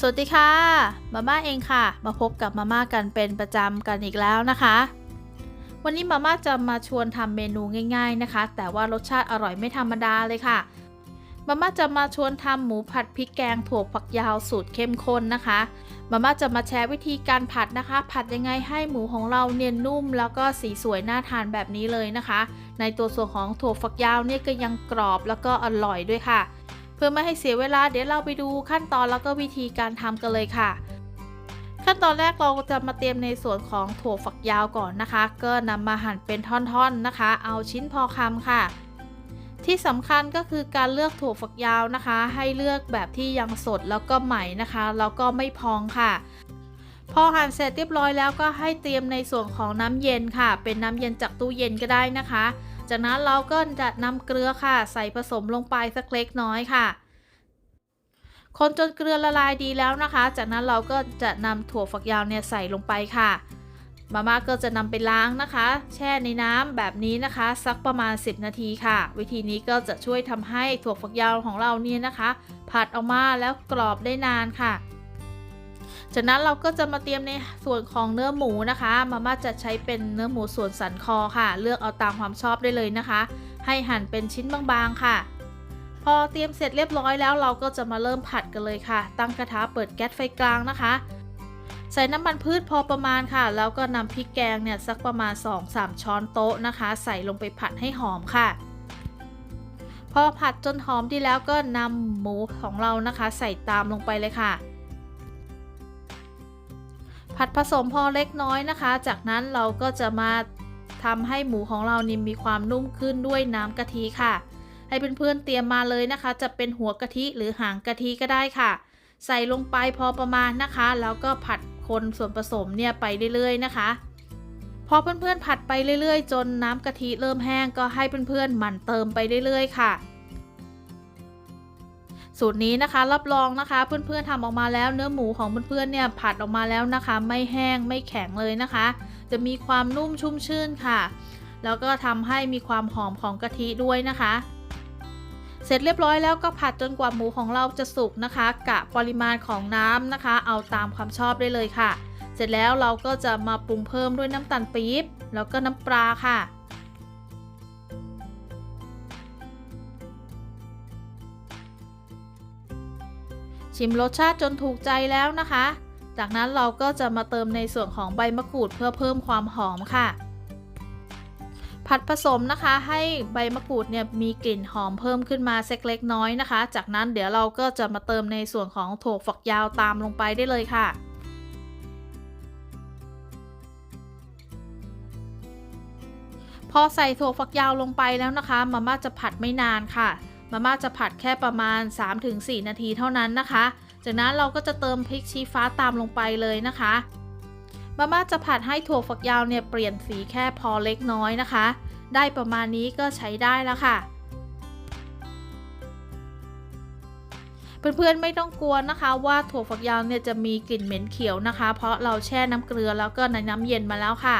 สวัสดีค่ะ มาม่าเองค่ะ มาพบกับมาม่ากันเป็นประจำกันอีกแล้วนะคะ วันนี้มาม่าจะมาชวนทำเมนูง่ายๆนะคะ แต่ว่ารสชาติอร่อยไม่ธรรมดาเลยค่ะ มาม่าจะมาชวนทำหมูผัดพริกแกงถั่วฝักยาวสูตรเข้มข้นนะคะ มาม่าจะมาแชร์วิธีการผัดนะคะ ผัดยังไงให้หมูของเราเนียนนุ่ม แล้วก็สีสวยน่าทานแบบนี้เลยนะคะ ในตัวส่วนของถั่วฝักยาวเนี่ยก็ยังกรอบแล้วก็อร่อยด้วยค่ะ เพื่อไม่ให้เสียเวลาเดี๋ยวเราไปดูขั้นตอนแล้วก็วิธีการทำกันเลยค่ะ ขั้นตอนแรกเราจะมาเตรียมในส่วนของถั่วฝักยาวก่อนนะคะ ก็นำมาหั่นเป็นท่อนๆนะคะ เอาชิ้นพอคำค่ะ ที่สำคัญก็คือการเลือกถั่วฝักยาวนะคะ ให้เลือกแบบที่ยังสดแล้วก็ใหม่นะคะแล้วก็ไม่พองค่ะพอหั่นเสร็จเรียบร้อยแล้วก็ให้เตรียมในส่วนของน้ำเย็นค่ะ เป็นน้ำเย็นจากตู้เย็นก็ได้นะคะ จากนั้นเราก็จะนำเกลือค่ะ ใส่ผสมลงไปสักเล็กน้อยค่ะ คนจนเกลือละลายดีแล้วนะคะ จากนั้นเราก็จะนำถั่วฝักยาวเนี่ยใส่ลงไปค่ะมาม่าก็จะนำไปล้างนะคะ แช่ในน้ำแบบนี้นะคะ สักประมาณ 10 นาทีค่ะ วิธีนี้ก็จะช่วยทำให้ถั่วฝักยาวของเราเนี่ยนะคะ ผัดออกมาแล้วกรอบได้นานค่ะ จากนั้นเราก็จะมาเตรียมในส่วนของเนื้อหมูนะคะ มาม่าจะใช้เป็นเนื้อหมูส่วนสันคอค่ะ เลือกเอาตามความชอบได้เลยนะคะ ให้หั่นเป็นชิ้นบางๆค่ะ พอเตรียมเสร็จเรียบร้อยแล้วเราก็จะมาเริ่มผัดกันเลยค่ะ ตั้งกระทะเปิดแก๊สไฟกลางนะคะ ใส่น้ำมันพืชพอประมาณค่ะ แล้วก็นำพริกแกงเนี่ยสักประมาณ 2-3 ช้อนโต๊ะนะคะ ใส่ลงไปผัดให้หอมค่ะพอผัดจนหอมดีแล้วก็นำหมูของเรานะคะ ใส่ตามลงไปเลยค่ะ ผัดผสมพอเล็กน้อยนะคะ จากนั้นเราก็จะมาทำให้หมูของเรานี่มีความนุ่มขึ้นด้วยน้ำกะทิค่ะ ให้เพื่อนๆเตรียมมาเลยนะคะ จะเป็นหัวกะทิหรือหางกะทิก็ได้ค่ะ ใส่ลงไปพอประมาณนะคะ แล้วก็ผัดคนส่วนผสมเนี่ยไปเรื่อยๆนะคะพอเพื่อนๆผัดไปเรื่อยๆ จนน้ำกะทิเริ่มแห้งก็ให้เพื่อนๆหมั่นเติมไปเรื่อยๆค่ะ สูตรนี้นะคะรับรองนะคะ เพื่อนๆทำออกมาแล้วเนื้อหมูของเพื่อนๆเนี่ยผัดออกมาแล้วนะคะ ไม่แห้งไม่แข็งเลยนะคะ จะมีความนุ่มชุ่มชื่นค่ะ แล้วก็ทำให้มีความหอมของกะทิด้วยนะคะ เสร็จเรียบร้อยแล้วก็ผัดจนกว่าหมูของเราจะสุกนะคะ กะปริมาณของน้ำนะคะ เอาตามความชอบได้เลยค่ะ เสร็จแล้วเราก็จะมาปรุงเพิ่มด้วยน้ำตาลปี๊บแล้วก็น้ำปลาค่ะ ชิมรสชาติจนถูกใจแล้วนะคะ จากนั้นเราก็จะมาเติมในส่วนของใบมะกรูดเพื่อเพิ่มความหอมค่ะ ผัดผสมนะคะ ให้ใบมะกรูดเนี่ยมีกลิ่นหอมเพิ่มขึ้นมาสักเล็กน้อยนะคะ จากนั้นเดี๋ยวเราก็จะมาเติมในส่วนของถั่วฝักยาวตามลงไปได้เลยค่ะพอใส่ถั่วฝักยาวลงไปแล้วนะคะ มาม่าจะผัดไม่นานค่ะ มาม่าจะผัดแค่ประมาณ 3-4 นาทีเท่านั้นนะคะ จากนั้นเราก็จะเติมพริกชี้ฟ้าตามลงไปเลยนะคะ มาม่าจะผัดให้ถั่วฝักยาวเนี่ยเปลี่ยนสีแค่พอเล็กน้อยนะคะ ได้ประมาณนี้ก็ใช้ได้แล้วค่ะ เพื่อนๆไม่ต้องกลัวนะคะว่าถั่วฝักยาวเนี่ยจะมีกลิ่นเหม็นเขียวนะคะ เพราะเราแช่น้ำเกลือแล้วก็ในน้ำเย็นมาแล้วค่ะ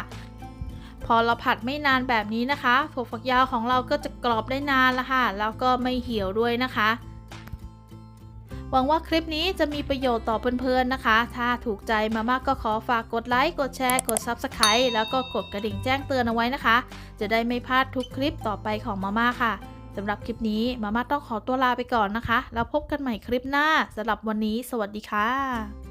พอเราผัดไม่นานแบบนี้นะคะถั่วฝักยาวของเราก็จะกรอบได้นานละค่ะ แล้วก็ไม่เหี่ยวด้วยนะคะ หวังว่าคลิปนี้จะมีประโยชน์ต่อเพื่อนๆนะคะ ถ้าถูกใจมามากก็ขอฝากกดไลค์ กดแชร์ กด Subscribe แล้วก็กดกระดิ่งแจ้งเตือนเอาไว้นะคะ จะได้ไม่พลาดทุกคลิปต่อไปของมาม่าค่ะสำหรับคลิปนี้มาม่าต้องขอตัวลาไปก่อนนะคะ แล้วพบกันใหม่คลิปหน้าสำหรับวันนี้ สวัสดีค่ะ